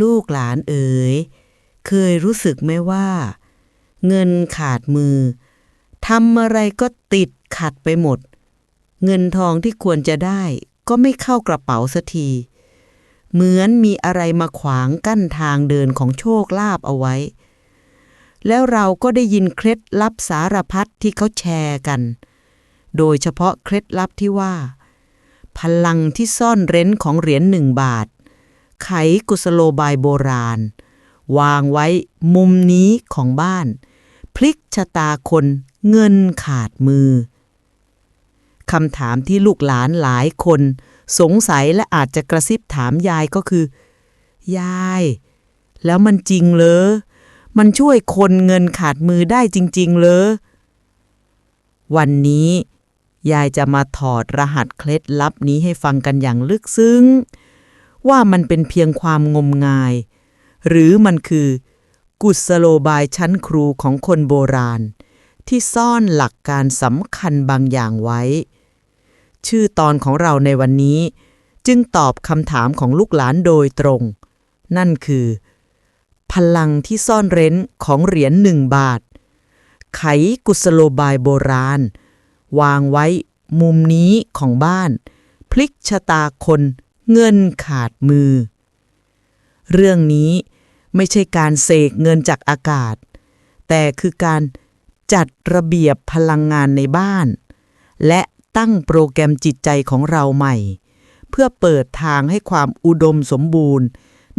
ลูกหลานเอ๋ย เคยรู้สึกไหมว่า เงินขาดมือทำอะไรก็ติดขัดไปหมด เงินทองที่ควรจะได้ก็ไม่เข้ากระเป๋าสักที เหมือนมีอะไรมาขวางกั้นทางเดินของโชคลาภเอาไว้ แล้วเราก็ได้ยินเคล็ดลับสารพัดที่เขาแชร์กัน โดยเฉพาะเคล็ดลับที่ว่า พลังที่ซ่อนเร้นของเหรียญหนึ่งบาท ไขกุสโลบายโบราณ วางไว้มุมนี้ของบ้าน พลิกชะตาคนเงินขาดมือคำถามที่ลูกหลานหลายคน สงสัยและอาจจะกระซิบถามยายก็คือ ยาย แล้วมันจริงเหรอ มันช่วยคนเงินขาดมือได้จริง ๆ เหรอ วันนี้ ยายจะมาถอดรหัสเคล็ดลับนี้ให้ฟังกันอย่างลึกซึ้ง ว่ามันเป็นเพียงความงมงาย หรือมันคือ กุศโลบายชั้นครูของคนโบราณ ที่ซ่อนหลักการสำคัญบางอย่างไว้ ชื่อตอนของเราในวันนี้ จึงตอบคำถามของลูกหลานโดยตรง นั่นคือ พลังที่ซ่อนเร้นของเหรียญหนึ่งบาท ไขกุศโลบายโบราณ วางไว้มุมนี้ของบ้าน พลิกชะตาคน เงินขาดมือ เรื่องนี้ไม่ใช่การเสกเงินจากอากาศ แต่คือการจัดระเบียบพลังงานในบ้าน และตั้งโปรแกรมจิตใจของเราใหม่ เพื่อเปิดทางให้ความอุดมสมบูรณ์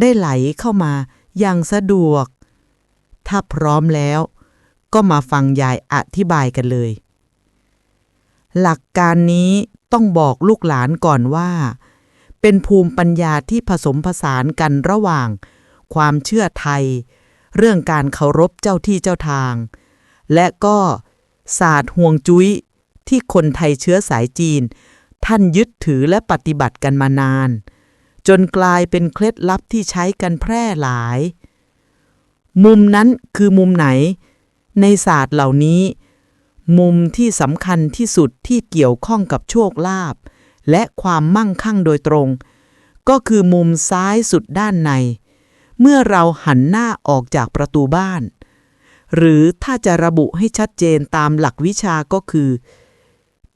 ได้ไหลเข้ามาอย่างสะดวก ถ้าพร้อมแล้ว ก็มาฟังยายอธิบายกันเลย หลักการนี้ต้องบอกลูกหลานก่อนว่า เป็นภูมิปัญญาที่ผสมผสานกันระหว่าง ความเชื่อไทย เรื่องการเคารพเจ้าที่เจ้าทาง และก็ศาสตร์ห่วงจุ้ยที่คนไทยเชื้อสายจีน ท่านยึดถือและปฏิบัติกันมานาน จนกลายเป็นเคล็ดลับที่ใช้กันแพร่หลาย มุมนั้นคือมุมไหน ในศาสตร์เหล่านี้ มุมที่สำคัญที่สุดที่เกี่ยวข้องกับโชคลาภ และความมั่งคั่งโดยตรง ก็คือมุมซ้ายสุดด้านใน เมื่อเราหันหน้าออกจากประตูบ้าน หรือถ้าจะระบุให้ชัดเจนตามหลักวิชาก็คือ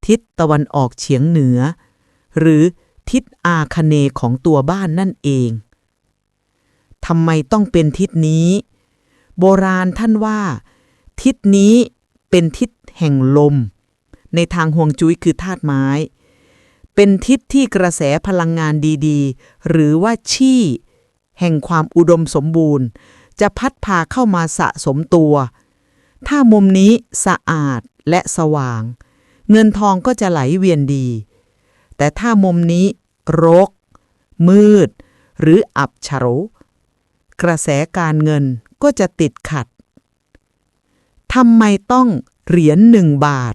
ทิศตะวันออกเฉียงเหนือ หรือทิศอาคเนของตัวบ้านนั่นเองทำไมต้องเป็นทิศนี้ โบราณท่านว่า ทิศนี้เป็นทิศแห่งลม ในทางห่วงจุ้ยคือธาตุไม้ เป็นทิศที่กระแสพลังงานดีๆ หรือว่าชี่ แห่งความอุดมสมบูรณ์ จะพัดพาเข้ามาสะสมตัว ถ้ามุมนี้สะอาดและสว่าง เงินทองก็จะไหลเวียนดี แต่ถ้ามุมนี้รก มืด หรืออับเฉากระแสการเงินก็จะติดขัดทำไมต้องเหรียญหนึ่งบาท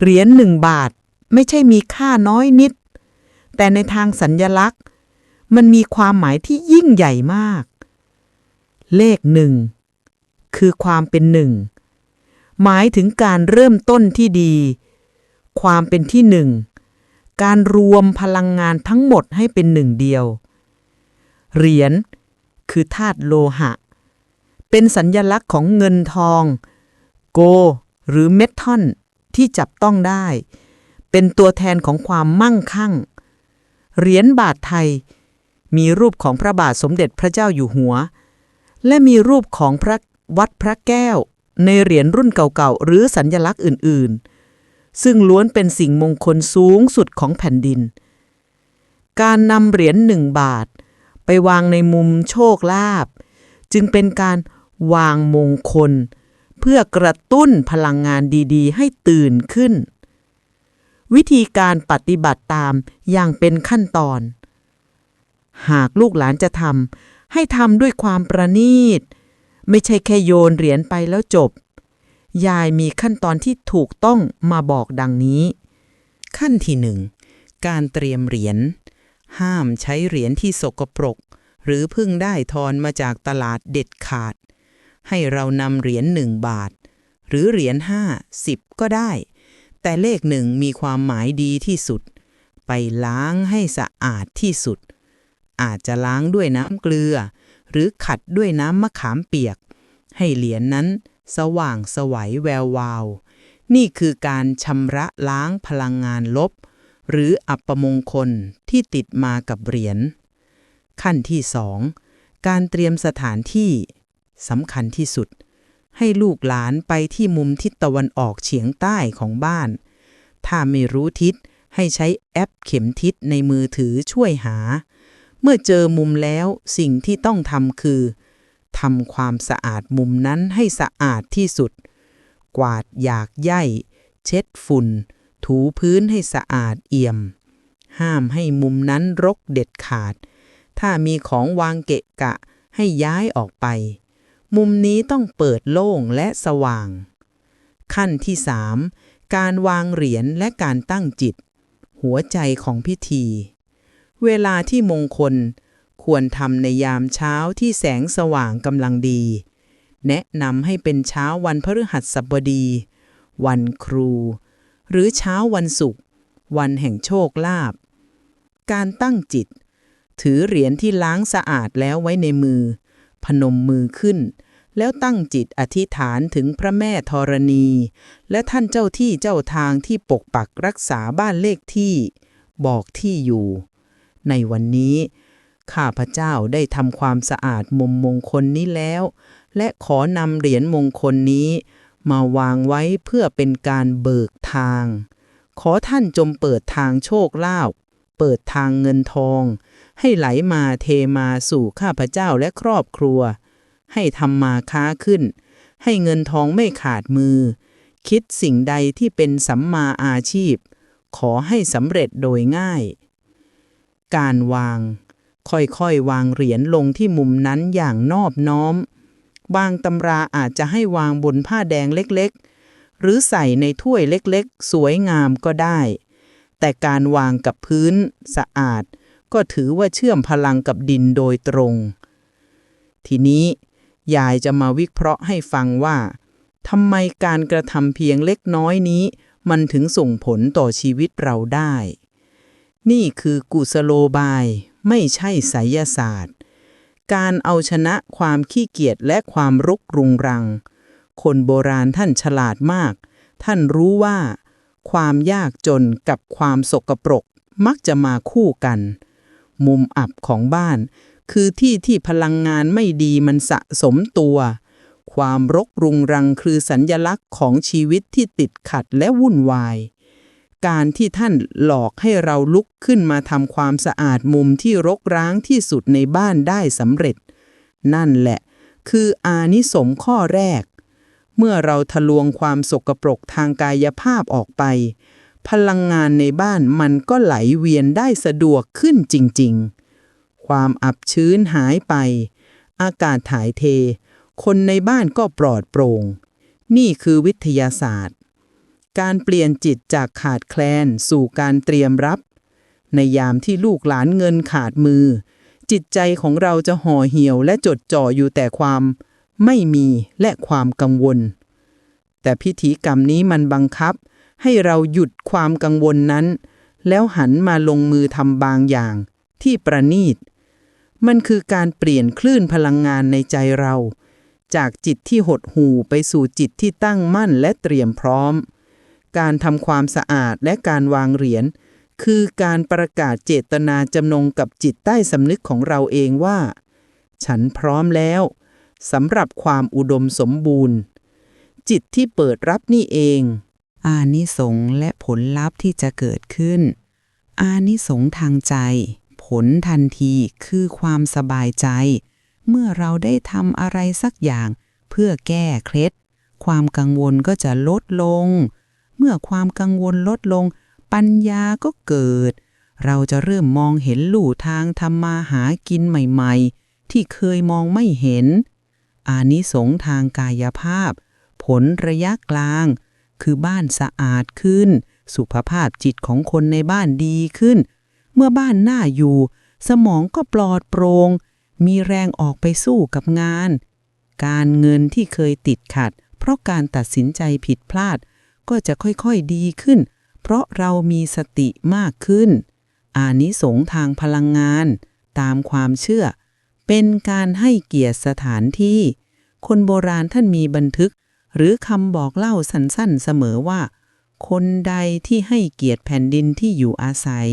เหรียญหนึ่งบาท ไม่ใช่มีค่าน้อยนิด แต่ในทางสัญญลักษณ์ มันมีความหมายที่ยิ่งใหญ่มาก เลขหนึ่งคือความเป็นหนึ่ง หมายถึงการเริ่มต้นที่ดี ความเป็นที่หนึ่ง การรวมพลังงานทั้งหมดให้เป็นหนึ่งเดียว เหรียญคือธาตุโลหะ เป็นสัญญลักษณ์ของเงินทอง โก หรือเมทัลที่จับต้องได้ เป็นตัวแทนของความมั่งคั่ง เหรียญบาทไทย มีรูปของพระบาทสมเด็จพระเจ้าอยู่หัว และมีรูปของพระวัดพระแก้ว ในเหรียญรุ่นเก่าๆ หรือสัญญลักษณ์อื่นๆ ซึ่งล้วนเป็นสิ่งมงคลสูงสุดของแผ่นดิน การนำเหรียญหนึ่งบาท ไปวางในมุมโชคลาภจึงเป็นการวางมงคล เพื่อกระตุ้นพลังงานดีๆ ให้ตื่นขึ้น วิธีการปฏิบัติตามอย่างเป็นขั้นตอน หากลูกหลานจะทำให้ทำด้วยความประณีต ไม่ใช่แค่โยนเหรียญไปแล้วจบ ยายมีขั้นตอนที่ถูกต้องมาบอกดังนี้ ขั้นที่หนึ่งการเตรียมเหรียญห้ามใช้เหรียญที่สกปรก หรือเพิ่งได้ทอนมาจากตลาดเด็ดขาด ให้เรานำเหรียญหนึ่งบาท หรือเหรียญห้าสิบก็ได้ แต่เลขหนึ่งมีความหมายดีที่สุด ไปล้างให้สะอาดที่สุด อาจจะล้างด้วยน้ำเกลือ หรือขัดด้วยน้ำมะขามเปียก ให้เหรียญนนั้นสว่างสวัยแวววาว นี่คือการชำระล้างพลังงานลบ หรืออัปมงคลที่ติดมากับเหรียญ ขั้นที่สองการเตรียมสถานที่สำคัญที่สุด ให้ลูกหลานไปที่มุมทิศตะวันออกเฉียงใต้ของบ้าน ถ้าไม่รู้ทิศให้ใช้แอปเข็มทิศในมือถือช่วยหา เมื่อเจอมุมแล้วสิ่งที่ต้องทำคือทำความสะอาดมุมนั้นให้สะอาดที่สุด กวาดหยากใยเช็ดฝุ่น ถูพื้นให้สะอาดเอี่ยม ห้ามให้มุมนั้นรกเด็ดขาด ถ้ามีของวางเกะกะให้ย้ายออกไป มุมนี้ต้องเปิดโล่งและสว่าง ขั้นที่สามการวางเหรียญและการตั้งจิต หัวใจของพิธี เวลาที่มงคลควรทำในยามเช้าที่แสงสว่างกำลังดี แนะนำให้เป็นเช้าวันพฤหัสบดี วันครู หรือเช้าวันศุกร์วันแห่งโชคลาภการตั้งจิต ถือเหรียญที่ล้างสะอาดแล้วไว้ในมือ พนมมือขึ้น แล้วตั้งจิตอธิษฐานถึงพระแม่ธรณี และท่านเจ้าที่เจ้าทางที่ปกปักรักษาบ้านเลขที่ บอกที่อยู่ ในวันนี้ข้าพเจ้าได้ทำความสะอาดมุมมงคลนี้แล้ว และขอนำเหรียญมงคลนี้ มาวางไว้เพื่อเป็นการเบิกทาง ขอท่านจงเปิดทางโชคลาภ เปิดทางเงินทอง ให้ไหลมาเทมาสู่ข้าพเจ้าและครอบครัว ให้ทำมาค้าขึ้น ให้เงินทองไม่ขาดมือ คิดสิ่งใดที่เป็นสัมมาอาชีพ ขอให้สำเร็จโดยง่าย การวาง ค่อยๆ วางเหรียญลงที่มุมนั้นอย่างนอบน้อม บางตำราอาจจะให้วางบนผ้าแดงเล็กๆ หรือใส่ในถ้วยเล็กๆ สวยงามก็ได้ แต่การวางกับพื้นสะอาด ก็ถือว่าเชื่อมพลังกับดินโดยตรง ทีนี้ยายจะมาวิเคราะห์ให้ฟังว่าทำไมการกระทำเพียงเล็กน้อยนี้ มันถึงส่งผลต่อชีวิตเราได้ นี่คือกุสโลบาย ไม่ใช่ไสยศาสตร์ การเอาชนะความขี้เกียจและความรุกรุงรัง คนโบราณท่านฉลาดมาก ท่านรู้ว่า ความยากจนกับความสกปรกมักจะมาคู่กัน มุมอับของบ้าน คือที่ที่พลังงานไม่ดีมันสะสมตัว ความรกรุงรังคือสัญญลักษณ์ของชีวิตที่ติดขัดและวุ่นวาย การที่ท่านหลอกให้เราลุกขึ้นมาทำความสะอาดมุมที่รกร้างที่สุดในบ้านได้สำเร็จ นั่นแหละ คืออานิสงส์ข้อแรก เมื่อเราทะลวงความสกปรกทางกายภาพออกไป พลังงานในบ้านมันก็ไหลเวียนได้สะดวกขึ้นจริง ๆ ความอับชื้นหายไป อากาศถ่ายเท คนในบ้านก็ปลอดโปร่ง นี่คือวิทยาศาสตร์ การเปลี่ยนจิตจากขาดแคลนสู่การเตรียมรับ ในยามที่ลูกหลานเงินขาดมือ จิตใจของเราจะห่อเหี่ยวและจดจ่ออยู่แต่ความ ไม่มีและความกังวล แต่พิธีกรรมนี้มันบังคับ ให้เราหยุดความกังวลนั้น แล้วหันมาลงมือทำบางอย่าง ที่ประณีต มันคือการเปลี่ยนคลื่นพลังงานในใจเรา จากจิตที่หดหู่ไปสู่จิตที่ตั้งมั่นและเตรียมพร้อม การทำความสะอาดและการวางเหรียญคือการประกาศเจตนาจำนงกับจิตใต้สำนึกของเราเองว่า ฉันพร้อมแล้ว สำหรับความอุดมสมบูรณ์ จิตที่เปิดรับนี่เอง อานิสงส์และผลลัพธ์ที่จะเกิดขึ้น อานิสงส์ทางใจ ผลทันทีคือความสบายใจ เมื่อเราได้ทำอะไรสักอย่าง เพื่อแก้เคล็ด ความกังวลก็จะลดลง เมื่อความกังวลลดลง ปัญญาก็เกิด เราจะเริ่มมองเห็นลู่ทางทำมาหากินใหม่ ๆที่เคยมองไม่เห็น อานิสงทางกายภาพ ผลระยะกลาง คือบ้านสะอาดขึ้น สุขภาพจิตของคนในบ้านดีขึ้น เมื่อบ้านน่าอยู่ สมองก็ปลอดโปรง่งมีแรงออกไปสู้กับงาน การเงินที่เคยติดขัด เพราะการตัดสินใจผิดพลาด ก็จะค่อยๆดีขึ้น เพราะเรามีสติมากขึ้น อานิสงทางพลังงาน ตามความเชื่อ เป็นการให้เกียรติสถานที่ คนโบราณท่านมีบันทึก หรือคำบอกเล่าสั้นๆเสมอว่า คนใดที่ให้เกียรติแผ่นดินที่อยู่อาศัย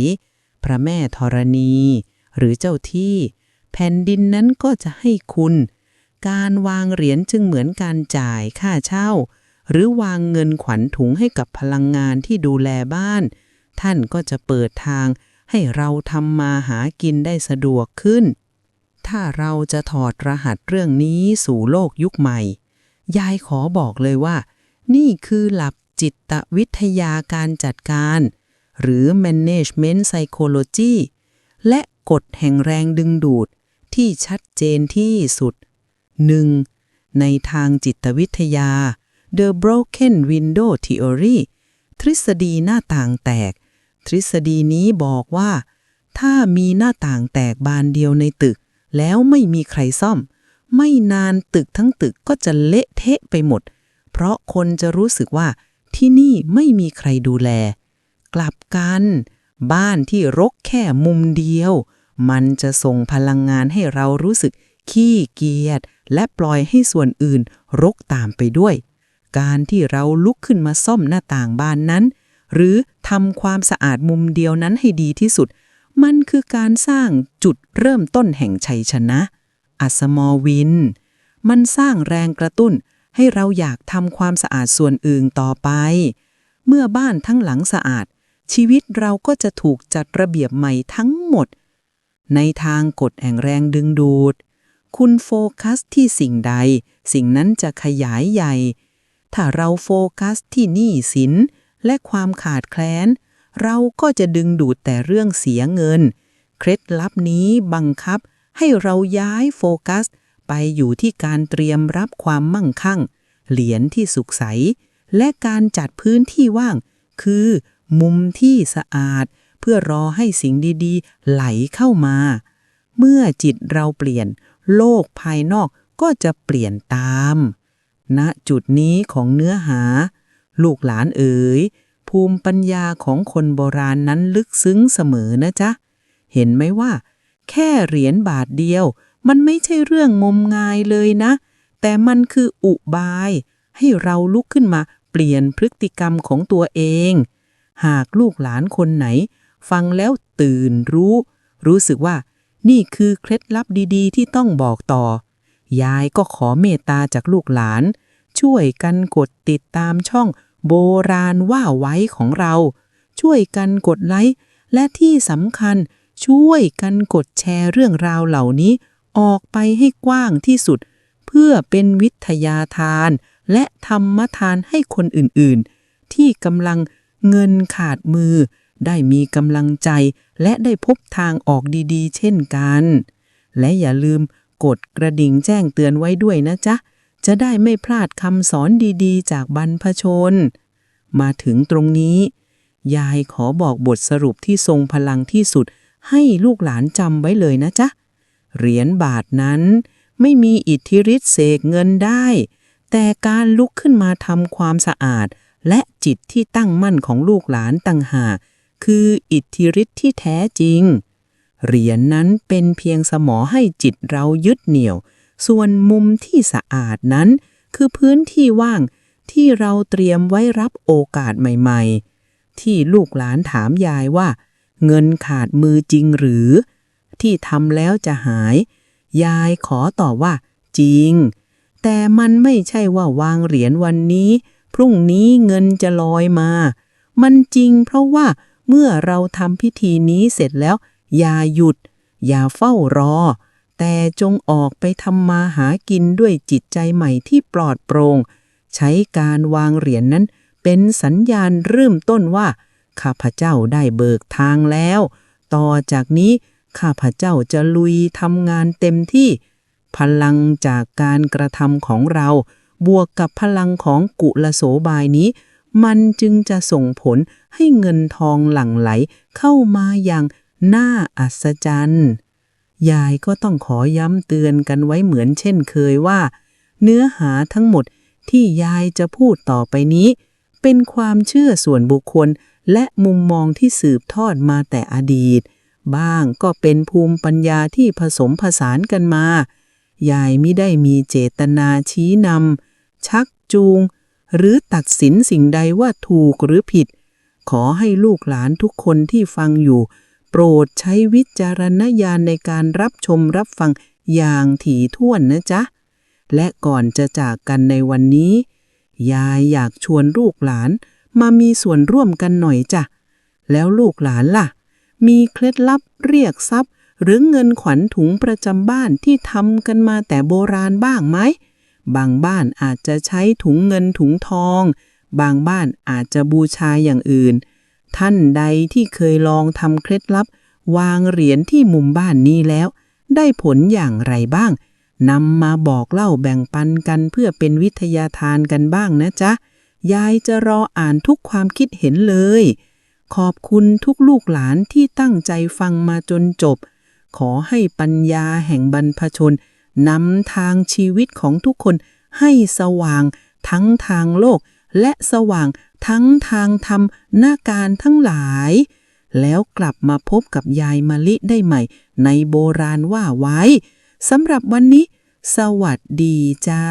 พระแม่ธรณี หรือเจ้าที่ แผ่นดินนั้นก็จะให้คุณ การวางเหรียญจึงเหมือนการจ่ายค่าเช่า หรือวางเงินขวัญถุงให้กับพลังงานที่ดูแลบ้าน ท่านก็จะเปิดทางให้เราทำมาหากินได้สะดวกขึ้น ถ้าเราจะถอดรหัสเรื่องนี้สู่โลกยุคใหม่ ยายขอบอกเลยว่า นี่คือหลักจิตวิทยาการจัดการ หรือ management psychology และกฎแห่งแรงดึงดูดที่ชัดเจนที่สุด 1. ในทางจิตวิทยา The Broken Window Theory ทฤษฎีหน้าต่างแตก ทฤษฎีนี้บอกว่า ถ้ามีหน้าต่างแตกบานเดียวในตึก แล้วไม่มีใครซ่อม ไม่นานตึกทั้งตึกก็จะเละเทะไปหมด เพราะคนจะรู้สึกว่าที่นี่ไม่มีใครดูแล กลับกัน บ้านที่รกแค่มุมเดียว มันจะส่งพลังงานให้เรารู้สึกขี้เกียจและปล่อยให้ส่วนอื่นรกตามไปด้วย การที่เราลุกขึ้นมาซ่อมหน้าต่างบ้านนั้น หรือทำความสะอาดมุมเดียวนั้นให้ดีที่สุด มันคือการสร้างจุดเริ่มต้นแห่งชัยชนะ อัสมอวิน มันสร้างแรงกระตุ้นให้เราอยากทำความสะอาดส่วนอื่นต่อไป เมื่อบ้านทั้งหลังสะอาด ชีวิตเราก็จะถูกจัดระเบียบใหม่ทั้งหมด ในทางกฎแห่งแรงดึงดูด คุณโฟกัสที่สิ่งใด สิ่งนั้นจะขยายใหญ่ ถ้าเราโฟกัสที่หนี้สินและความขาดแคลน เราก็จะดึงดูดแต่เรื่องเสียเงิน เคล็ดลับนี้บังคับให้เราย้ายโฟกัส ไปอยู่ที่การเตรียมรับความมั่งคั่ง เหรียญที่สุขใส และการจัดพื้นที่ว่าง คือมุมที่สะอาด เพื่อรอให้สิ่งดีๆ ไหลเข้ามา เมื่อจิตเราเปลี่ยน โลกภายนอกก็จะเปลี่ยนตามณจุดนี้ของเนื้อหา ลูกหลานเอ๋ย ภูมิปัญญาของคนโบราณนั้นลึกซึ้งเสมอนะจ๊ะ เห็นไหมว่า แค่เหรียญบาทเดียว มันไม่ใช่เรื่องงมงายเลยนะ แต่มันคืออุบาย ให้เราลุกขึ้นมาเปลี่ยนพฤติกรรมของตัวเอง หากลูกหลานคนไหน ฟังแล้วตื่นรู้ รู้สึกว่า นี่คือเคล็ดลับดีๆ ที่ต้องบอกต่อ ยายก็ขอเมตตาจากลูกหลาน ช่วยกันกดติดตามช่อง โบราณว่าไว้ของเรา ช่วยกันกดไลค์และที่สำคัญช่วยกันกดแชร์เรื่องราวเหล่านี้ ออกไปให้กว้างที่สุด เพื่อเป็นวิทยาทาน และธรรมทานให้คนอื่นๆ ที่กำลังเงินขาดมือ ได้มีกำลังใจ และได้พบทางออกดีๆ เช่นกัน และอย่าลืมกดกระดิ่งแจ้งเตือนไว้ด้วยนะจ๊ะ จะได้ไม่พลาดคำสอนดีๆ จากบรรพชน มาถึงตรงนี้ ยายขอบอกบทสรุปที่ทรงพลังที่สุด ให้ลูกหลานจำไว้เลยนะจ๊ะ เหรียญบาทนั้นไม่มีอิทธิฤทธิเสกเงินได้ แต่การลุกขึ้นมาทำความสะอาด และจิตที่ตั้งมั่นของลูกหลานต่างหากคืออิทธิฤทธิ์ที่แท้จริง เหรียญนนั้นเป็นเพียงสมอให้จิตเรายึดเหนี่ยว ส่วนมุมที่สะอาดนั้น คือพื้นที่ว่างที่เราเตรียมไว้รับโอกาสใหม่ๆ ที่ลูกหลานถามยายว่า เงินขาดมือจริงหรือ ที่ทำแล้วจะหาย ยายขอตอบว่า จริง แต่มันไม่ใช่ว่าวางเหรียญวันนี้ พรุ่งนี้เงินจะลอยมา มันจริงเพราะว่าเมื่อเราทำพิธีนี้เสร็จแล้ว อย่าหยุด อย่าเฝ้ารอ แต่จงออกไปทำมาหากินด้วยจิตใจใหม่ที่ปลอดโปรง่ง ใช้การวางเหรียญนนั้นเป็นสัญญาณเริ่มต้นว่า ข้าพเจ้าได้เบิกทางแล้ว ต่อจากนี้ข้าพเจ้าจะลุยทำงานเต็มที่ พลังจากการกระทำของเรา บวกกับพลังของกุลโสบายนี้ มันจึงจะส่งผลให้เงินทองหลั่งไหลเข้ามาอย่างน่าอัศจรรย์ ยายก็ต้องขอย้ำเตือนกันไว้เหมือนเช่นเคยว่า เนื้อหาทั้งหมดที่ยายจะพูดต่อไปนี้ เป็นความเชื่อส่วนบุคคลและมุมมองที่สืบทอดมาแต่อดีต บ้างก็เป็นภูมิปัญญาที่ผสมผสานกันมา ยายไม่ได้มีเจตนาชี้นำชักจูง หรือตัดสินสิ่งใดว่าถูกหรือผิด ขอให้ลูกหลานทุกคนที่ฟังอยู่ โปรดใช้วิจารณญาณในการรับชมรับฟังอย่างถี่ถ้วนนะจ๊ะ และก่อนจะจากกันในวันนี้ ยายอยากชวนลูกหลานมามีส่วนร่วมกันหน่อยจ้ะ แล้วลูกหลานล่ะ มีเคล็ดลับเรียกทรัพย์ หรือเงินขวัญถุงประจำบ้านที่ทำกันมาแต่โบราณบ้างไหม บางบ้านอาจจะใช้ถุงเงินถุงทอง บางบ้านอาจจะบูชาอย่างอื่น ท่านใดที่เคยลองทำเคล็ดลับ วางเหรียญที่มุมบ้านนี้แล้ว ได้ผลอย่างไรบ้างนำมาบอกเล่าแบ่งปันกันเพื่อเป็นวิทยาทานกันบ้างนะจ๊ะ ยายจะรออ่านทุกความคิดเห็นเลย ขอบคุณทุกลูกหลานที่ตั้งใจฟังมาจนจบ ขอให้ปัญญาแห่งบรรพชนนำทางชีวิตของทุกคนให้สว่างทั้งทางโลก และสว่างทั้งทางธรรมหน้าการทั้งหลาย แล้วกลับมาพบกับยายมะลิได้ใหม่ ในโบราณว่าไว้สำหรับวันนี้ สวัสดีจ้า